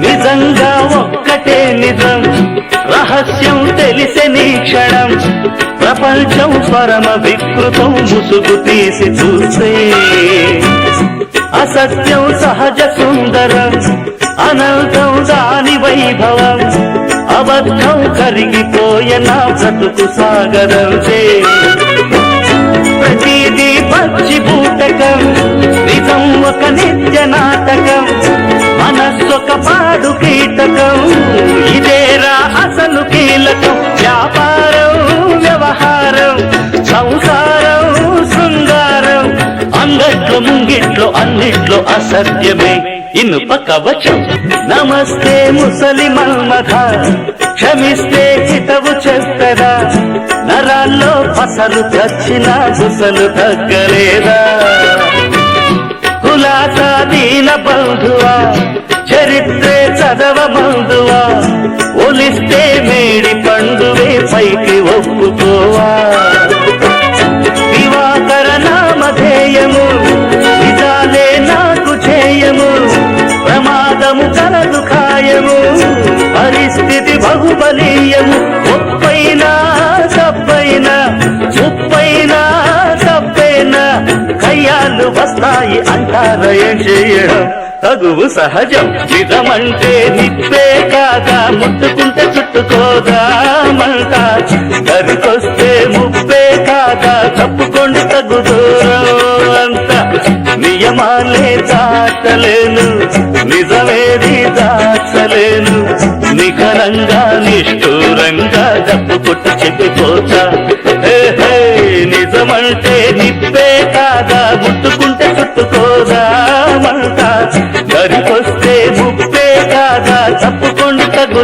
నిజంగా ఒక్కటే నిజం. రహస్యం తెలిసే క్షణం. ప్రపంచం పరమ వికృతం ముసుగు తీసి చూసే అసత్యం సహజ సుందరం. అనంతం దాని వైభవం. అబద్ధం కరిగిపోయే నా బ్రతుకు సాగరంతే. ప్రతిదీ పచ్చి బూటకం. నిజం ఒక నిత్య నాటకం కీటకం. ఇదేరా అసలు కీలకం. వ్యాపారం వ్యవహారం సంసారం శృంగారం. అందట్లో ముంగిట్లో అన్నిట్లో అసత్యమే. ఇనుప కవచం. నమస్తే ముసలి మన్మథ. క్షమిస్తే చితవు చెత్తరా నరాల్లో పసలు చచ్చిన బుసలు తగ్గలేదా? కులాసా దీన బంధువా చరిత్రే చదవ బంధువా ఒలిస్తే మేడి పండువే పైకి ఒప్పుకోవా. దివాకర నామధేయము నిజాలే నాకు చేయము ప్రమాదము కలదు ఖాయము పరిస్థితి బహుబలీయము ముప్పైనా తప్పైనా ముప్పైనా తప్పైనా కయ్యాలు వస్తాయి అంటారయం చేయడం తగువు సహజం. నిజమంటే నిప్పే కాదా? ముట్టుకుంటే చుట్టుకోదామంట మంట ముప్పే కాదా? తప్పుకోండి తగు దూరం అంత నియమాలే దాటలేను. నిజమేది దాచలేను. నిఖరంగా నిష్ఠూరంగా తప్పుకొట్టు చెప్పిపోతా. నిజమంటే నిప్పే కాదా? ముట్టుకుంటే చుట్టుకోదామంట మంట ముప్పే కాదా తప్పుకోండి తగు